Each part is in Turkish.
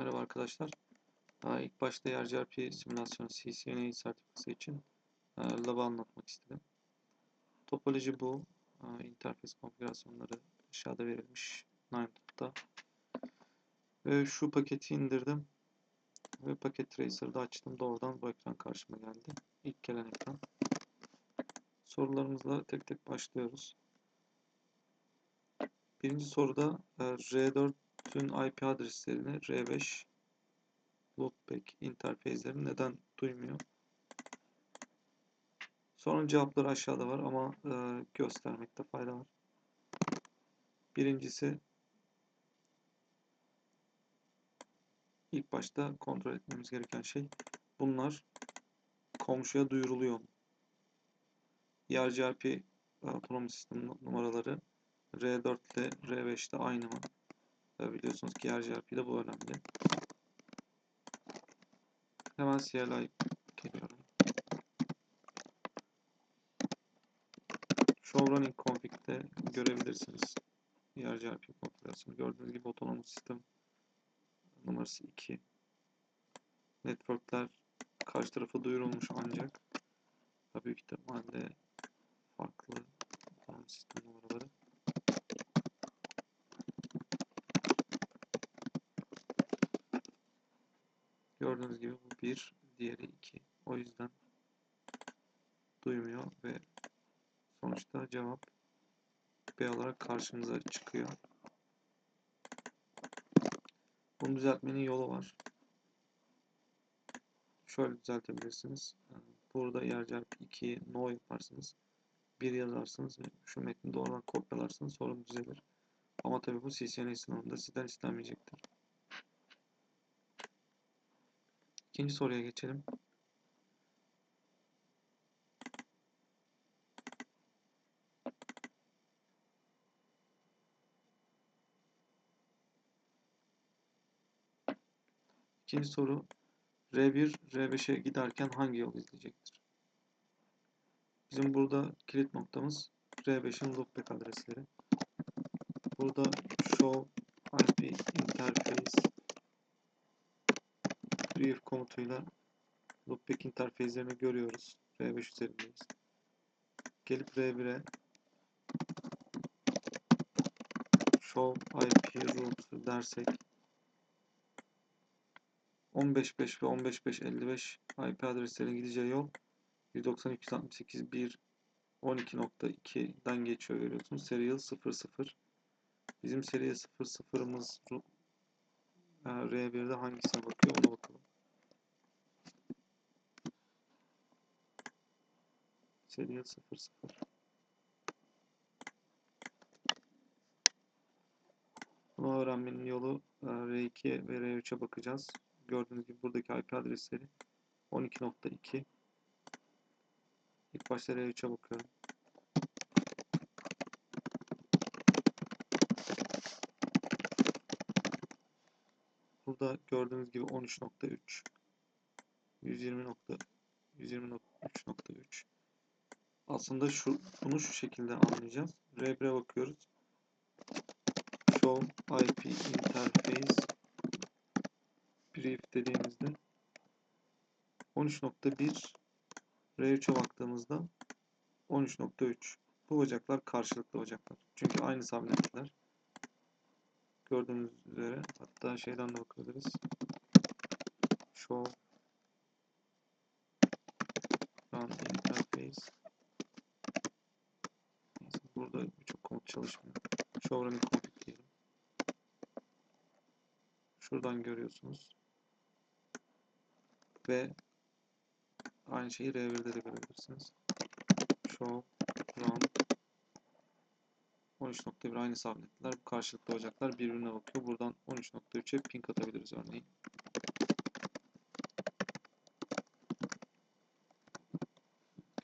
Merhaba arkadaşlar. Daha ilk başta ERCRP simülasyonu CCNA sertifikası için e, labı anlatmak istedim. Topoloji bu. E, İnterfez konfigürasyonları aşağıda verilmiş. Nimetop'ta. Şu paketi indirdim. Ve paket tracer'da açtım. Doğrudan bu ekran karşıma geldi. İlk gelen ekran. Sorularımızla tek tek başlıyoruz. Birinci soruda e, R4 bütün IP adreslerini R5 loopback interface'leri neden duymuyor? Sorun cevapları aşağıda var ama e, göstermekte fayda var. Birincisi ilk başta kontrol etmemiz gereken şey bunlar komşuya duyuruluyor. ERCRP e, promo sistem numaraları R4 ile R5'te aynı mı? E, biliyorsunuz ki ERGRP'de bu önemli. Hemen CLI geliyorum. Show Running Config'de görebilirsiniz. ERGRP konfigürasyonu. Gördüğünüz gibi otonom sistem numarası 2. Networkler karşı tarafa duyurulmuş ancak büyük ihtimalle farklı otonom sistem numaraları. Gördüğünüz gibi bu 1, diğeri 2. O yüzden duymuyor ve sonuçta cevap B olarak karşımıza çıkıyor. Bunu düzeltmenin yolu var. Şöyle düzeltebilirsiniz. Burada ERGRP 2'yi no yaparsınız. 1 yazarsınız ve şu metni doğrudan kopyalarsınız sorun düzelir. Ama tabi bu CCNA sınavında sizden istenmeyecektir. İkinci soruya geçelim. İkinci soru R1, R5'e giderken hangi yol izleyecektir? Bizim burada kilit noktamız R5'in loopback adresleri. Burada show IP interface brief komutuyla loopback interface'lerini görüyoruz. R5 üzerindeyiz. Gelip R1'e show IP route dersek 15.5 ve 15.5.55 IP adreslerinin gideceği yol 192.168.1 12.2'den geçiyor görüyorsunuz. Serial 00. Bizim serial 00'ımız R1'de hangisine bakıyor ona bakalım. Serial 00. Bunu öğrenmenin yolu R2 ve R3'e bakacağız. Gördüğünüz gibi buradaki IP adresleri 12.2 İlk başta R3'e bakıyorum. Burada gördüğünüz gibi 13.3 120.120.3.3 Aslında şu bunu şu şekilde anlayacağız. R1'e bakıyoruz. Show IP interface brief dediğimizde 13.1 R3'e baktığımızda 13.3 bu bacaklar karşılıklı bacaklar. Çünkü aynı subnetler. Gördüğünüz üzere hatta şeyden de bakabiliriz. Show run interface Burada birçok komut çalışmıyor. Show running config diyelim. Şuradan görüyorsunuz. Ve aynı şeyi R1'de de görebilirsiniz. Show 13.1 aynı subnetler. Bu karşılıklı olacaklar. Birbirine bakıyor. Buradan 13.3'e ping atabiliriz örneğin.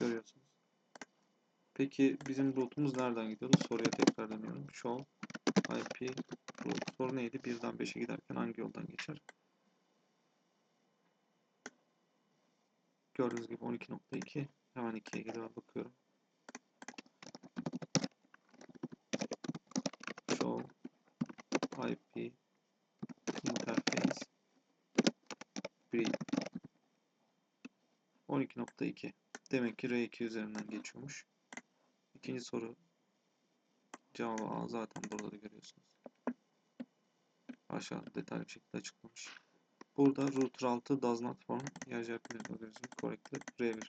Görüyorsunuz. Peki bizim route'umuz nereden gidiyordu? Soruya tekrar dönüyorum. Show IP route. Soru neydi? 1'den 5'e giderken hangi yoldan geçer? Gördüğünüz gibi 12.2 hemen 2'ye geliyor bakıyorum. Show IP interface R2.2. Demek ki R2 üzerinden geçiyormuş. İkinci soru cevabı A zaten burada da görüyorsunuz. Aşağıda detaylı bir şekilde açıklamış. Burada router 6 does not form YGP algorithm correctly R1.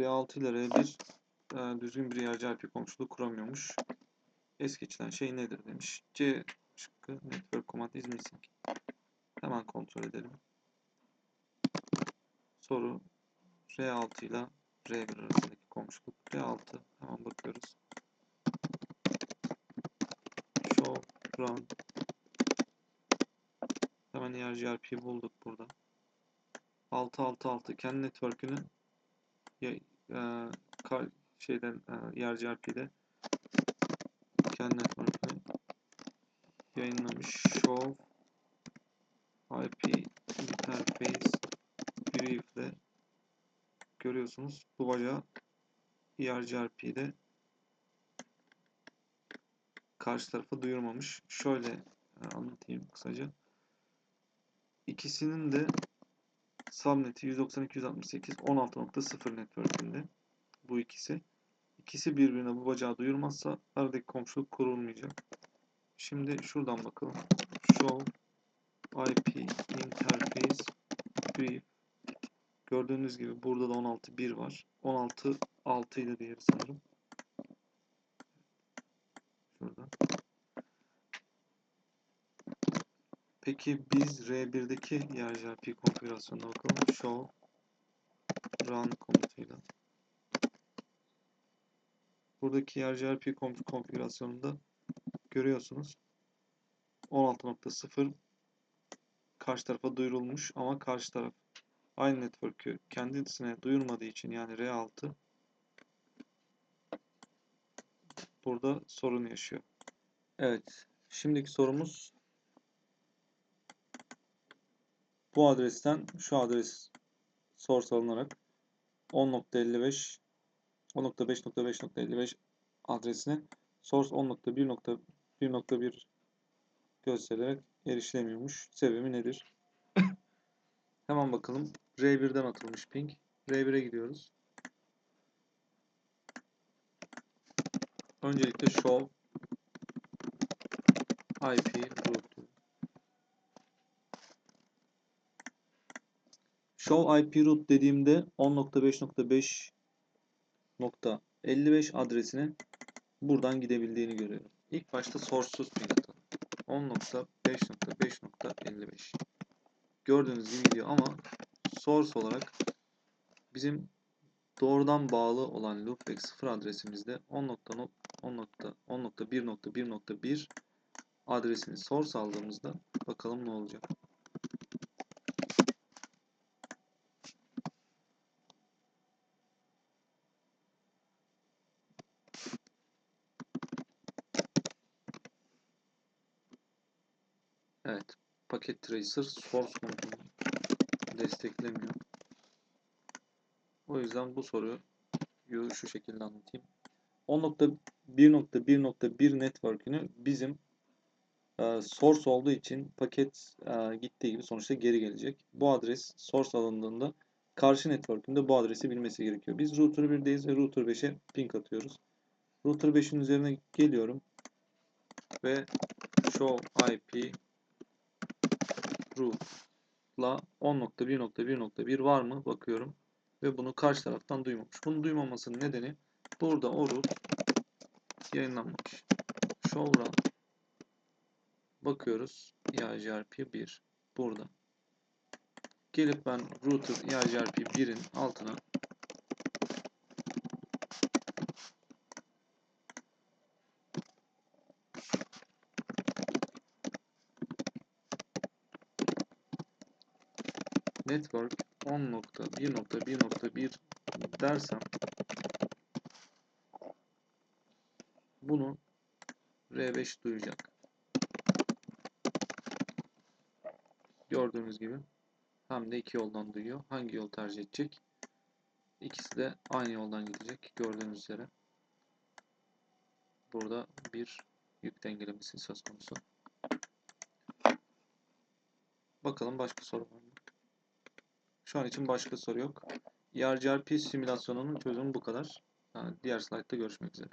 R6 ile R1 e, düzgün bir YGP komşuluğu kuramıyormuş. Es geçilen şey nedir demiş. C şıkkı network command is missing. Hemen kontrol edelim. Soru R6 ile R1 arasındaki komşuluk. R6 hemen bakıyoruz. Show run hemen ERGRP bulduk burada. 666 kendi network'ünü e, şeyden e, ERGRP'de kendi network'ünü yayınlamış. Show IP interface brief ile görüyorsunuz. Bu bacağı ERGRP'de karşı tarafa duyurmamış. Şöyle e, anlatayım kısaca. İkisinin de subneti 192.168 16.0 network'ünde bu ikisi. İkisi birbirine bu bacağı duyurmazsa aradaki komşuluk kurulmayacak. Şimdi şuradan bakalım. Show IP interface brief Gördüğünüz gibi burada da 16.1 var. 16.6 ile diğeri sanırım. Şurada. Peki biz R1'deki ERGRP konfigürasyonuna bakalım. Show run komutuyla. Buradaki konf- konfigürasyonunda görüyorsunuz. 16.0 karşı tarafa duyurulmuş ama karşı taraf aynı network'ü kendisine duyurmadığı için yani R6 burada sorun yaşıyor. Evet. Şimdiki sorumuz bu adresten şu adres source alınarak 10.55 10.5.5.55 adresine source 10.1.1.1 gösterilerek erişilemiyormuş. Sebebi nedir? Hemen bakalım. R1'den atılmış ping. R1'e gidiyoruz. Öncelikle show IP root. Show IP root dediğimde 10.5.5.55 adresine buradan gidebildiğini görüyorum. İlk başta source'suz ping atalım. 10.5.5.55 Gördüğünüz gibi gidiyor ama source olarak bizim doğrudan bağlı olan loopback 0 adresimizde 10.10.1.1.1 adresini source aldığımızda bakalım ne olacak. Evet. Paket tracer source komutunu desteklemiyor. O yüzden bu soruyu şu şekilde anlatayım. 10.1.1.1 network'ünü bizim e, source olduğu için paket e, gittiği gibi sonuçta geri gelecek. Bu adres source alındığında karşı network'ünde bu adresi bilmesi gerekiyor. Biz router 1'deyiz ve router 5'e ping atıyoruz. Router 5'in üzerine geliyorum ve show IP root'la 10.1.1.1 var mı bakıyorum ve bunu karşı taraftan duymamış. Bunu duymamasının nedeni burada o root yayınlanmamış. Show run bakıyoruz EIGRP 1 burada. Gelip ben router EIGRP 1'in altına network 10.1.1.1 dersem bunu R5 duyacak. Gördüğünüz gibi hem de iki yoldan duyuyor. Hangi yol tercih edecek? İkisi de aynı yoldan gidecek. Gördüğünüz üzere. Burada bir yük dengelemesi söz konusu. Bakalım başka soru var mı? Şu an için başka soru yok. ERGRP simülasyonunun çözümü bu kadar. Diğer slaytta görüşmek üzere.